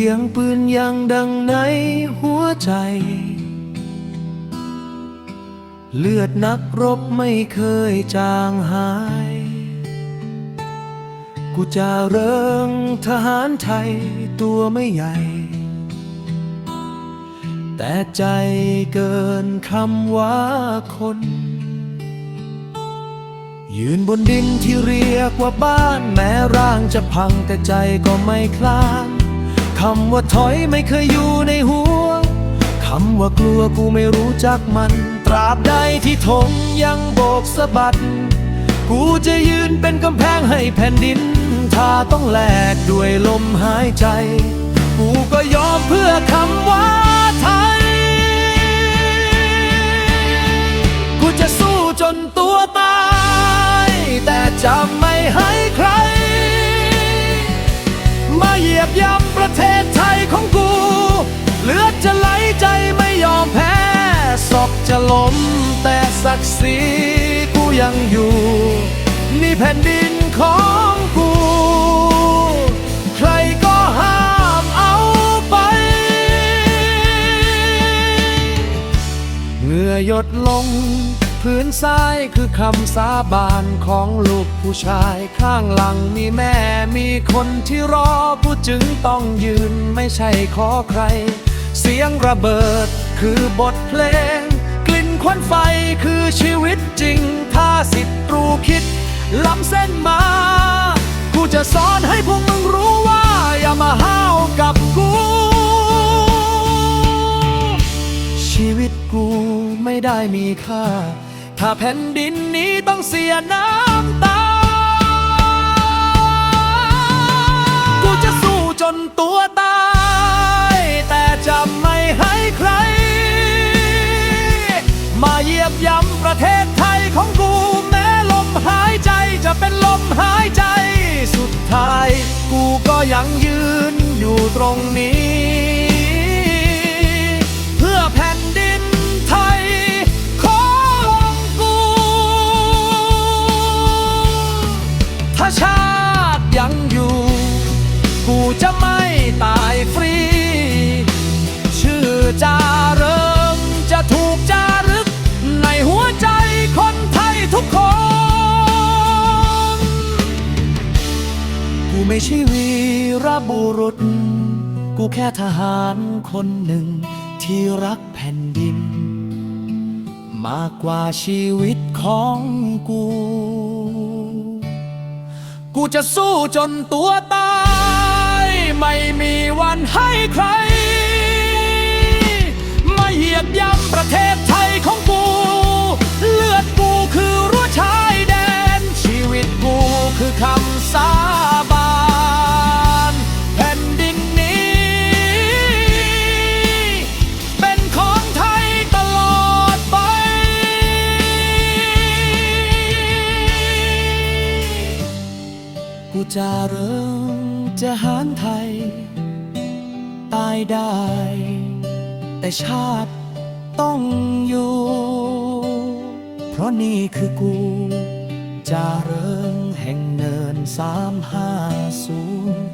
สียงปืนยังดังในหัวใจ เลือดนักรบไม่เคยจางหาย กูจะเริงทหารไทยตัวไม่ใหญ่ แต่ใจเกินคำว่าคน ยืนบนดินที่เรียกว่าบ้านแม้ร่างจะพังแต่ใจก็ไม่คลาน คำว่าถอยไม่เคยอยู่ในหัว คำว่ากลัวกูไม่รู้จักมัน ตราบใดที่ธงยังโบกสะบัด กูจะยืนเป็นกำแพงให้แผ่นดิน ถ้าต้องแลกด้วยลมหายใจ กูก็ยอมเพื่อคำว่าไทย กูจะสู้จนตัวตาย แต่จะไม่ให้ใคร มาเหยียบย่ำประเทศ จะล้มแต่ศักดิ์ศรีกูยังอยู่ นี่แผ่นดินของกู ใครก็ห้ามเอาไป เหงื่อหยดลง พื้นทรายคือคำสาบานของลูกผู้ชายข้างหลังมีแม่มีคนที่รอกูจึงต้องยืนไม่ใช่ขอใคร เสียงระเบิดคือบทเพลง วันไฟคือชีวิตจริง ถ้าสิทธิ์ตรูคิดล้ำเส้นมา กูจะสอนให้พวกมึงรู้ว่า อย่ามาห้าวกับกู ชีวิตกูไม่ได้มีค่า ถ้าแผ่นดินนี้ต้องเสียน้ำ ยังยืนอยู่ตรงนี้ เพื่อแผ่นดินไทยของกู ถ้าชาติยังอยู่ กูจะมา ช่วีรบุรุษ กูแค่ทหารคนหนึ่งที่รักแผ่นดิน มากกว่าชีวิตของกู กูจะสู้จนตัวตาย ไม่มีวันให้ใคร มาเหยียบย่ำประเทศ จะเริ่มจะหารไทย ตายได้ แต่ชาติต้องอยู่ เพราะนี่คือกูจะเริงแห่งเนินสามห้าศูนย์